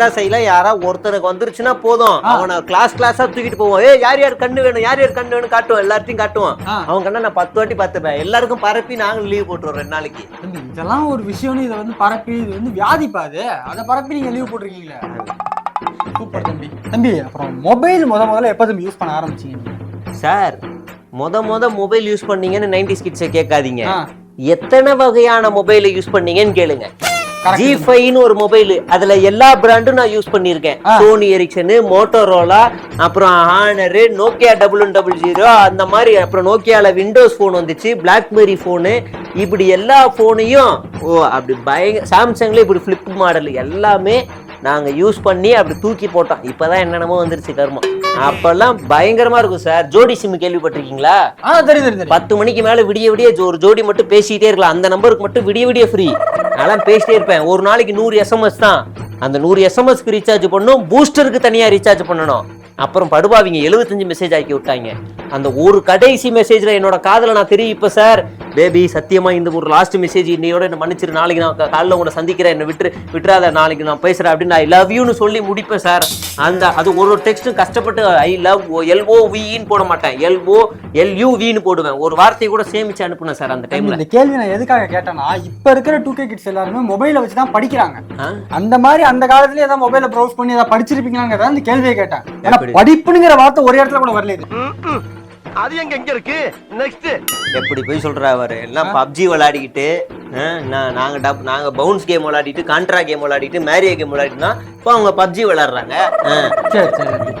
மெட்ராஸ் ஐல யாரா ஒருத்தனுக்கு வந்துருச்சுன்னா போதும். அவனை கிளாஸ் கிளாஸா தூக்கிட்டு போவோம். ஏ யார் யார் கண்ணு வேணும்? யார் யார் கண்ணு வேணும் காட்டுவோம். எல்லார்ட்டையும் காட்டுவோம். அவன் கண்ணை நான் பத்து வாட்டி பார்த்துப்பேன். எல்லாருக்கும் பரப்பி நாங்களும் லீவ் போட்டுருவோம் ரெண்டு நாளைக்கு. இதெல்லாம் ஒரு விஷயம்னு இதை வந்து பரப்பி இது வந்து வியாதிப்பா அது அதை பரப்பி நீங்க லீவ் போட்டிருக்கீங்களே. சூப்பர் தம்பி. தம்பி அப்புறம் மொபைல் முத முதல்ல எப்போ தம்பி யூஸ் பண்ண ஆரம்பிச்சீங்க? சார் மொத மொத மொபைல் யூஸ் பண்ணீங்கன்னு நைன்டி கிட்ஸை கேட்காதீங்க. எத்தனை வகையான மொபைலை யூஸ் பண்ணீங்கன்னு கேளுங்க. ஜி ஃபைவ்னு ஒரு மொபைல் அதுல எல்லா பிராண்டும் நான் யூஸ் பண்ணியிருக்கேன். சோனி எரிக்சனு மோட்டோரோலா அப்புறம் Honor Nokia double double zero அந்த மாதிரி அப்புறம் நோக்கியால விண்டோஸ் ஃபோன் வந்துச்சு பிளாக்பெரி ஃபோனு இப்படி எல்லா ஃபோனையும் ஓ அப்படி பயங்க சாம்சங்ல இப்படி ஃபிளிப் மாடல் எல்லாமே நாங்க யூஸ் பண்ணி அப்படி தூக்கி போட்டோம். இப்பதான் என்னென்னமோ வந்துருச்சு கர்மம். அப்பெல்லாம் பயங்கரமா இருக்கும் சார். ஜோடி சிம் கேள்விப்பட்டிருக்கீங்களா? பத்து மணிக்கு மேல விடிய விடிய ஒரு ஜோடி மட்டும் பேசிட்டே இருக்கலாம். அந்த நம்பருக்கு மட்டும் விடிய விடிய ஃப்ரீ நான் பேசிட்டே இருப்பேன். ஒரு நாளைக்கு நூறு எஸ்எம்எஸ் தான். அந்த நூறு எஸ்எம்எஸ்க்கு ரீசார்ஜ் பண்ணணும் பூஸ்டருக்கு தனியா ரீசார்ஜ் பண்ணணும். அப்புறம் படுபாவிங்க எழுபத்தஞ்சு மெசேஜ் ஆக்கி விட்டாங்க. அந்த ஒரு கடைசி மெசேஜ்ல என்னோட காதல நான் தெரியும் இப்போ சார் பேபி சத்தியமா இந்த ஒரு லாஸ்ட் மெசேஜ் இன்னையோட என்ன மன்னிச்சிரு. நாளைக்கு நான் காலைல உங்களை சந்திக்கிறேன். என்ன விட்டுரு விட்டுறாத. நாளைக்கு நான் பேசுறேன் அப்படின்னு ஐ லவ் யூன்னு சொல்லி முடிப்பேன் சார் அந்த அது ஒரு ஒரு டெக்ஸ்ட்டும் கஷ்டப்பட்டு ஐ லவ் எல்ஓ வின்னு போட மாட்டேன். எல்ஓ எல்யூ வின்னு போடுவேன். ஒரு வார்த்தையை கூட சேமிச்சு அனுப்புனேன் சார் அந்த டைம்ல இந்த கேள்வி நான் எதுக்காக கேட்டேன்னா இப்ப இருக்கிற டூ கே கிட்ஸ் எல்லாருமே மொபைலை வச்சு தான் படிக்கிறாங்க? அந்த மாதிரி அந்த காலத்துல ஏதாவது மொபைல ப்ரௌஸ் பண்ணி ஏதாவது படிச்சிருப்பீங்களாங்கிறத அந்த கேள்வியை கேட்டேன். ஏன்னா? படிப்புங்கிற வார்த்தை ஒரு இடத்துல கூட வரல அது எங்க எங்க இருக்கு? நெக்ஸ்ட் எப்படி போய் சொல்றா அவரு? எல்லாம் பப்ஜி விளையாடிக்கிட்டு நான் நாங்க டப் நாங்க பவுன்ஸ் கேம் விளையாடிட்டு கான்ட்ரா கேம் விளையாடிட்டு மேரியா கேம் விளையாடிட்டுனா இப்போ அவங்க பப்ஜி விளையாடுறாங்க. சரி சரி.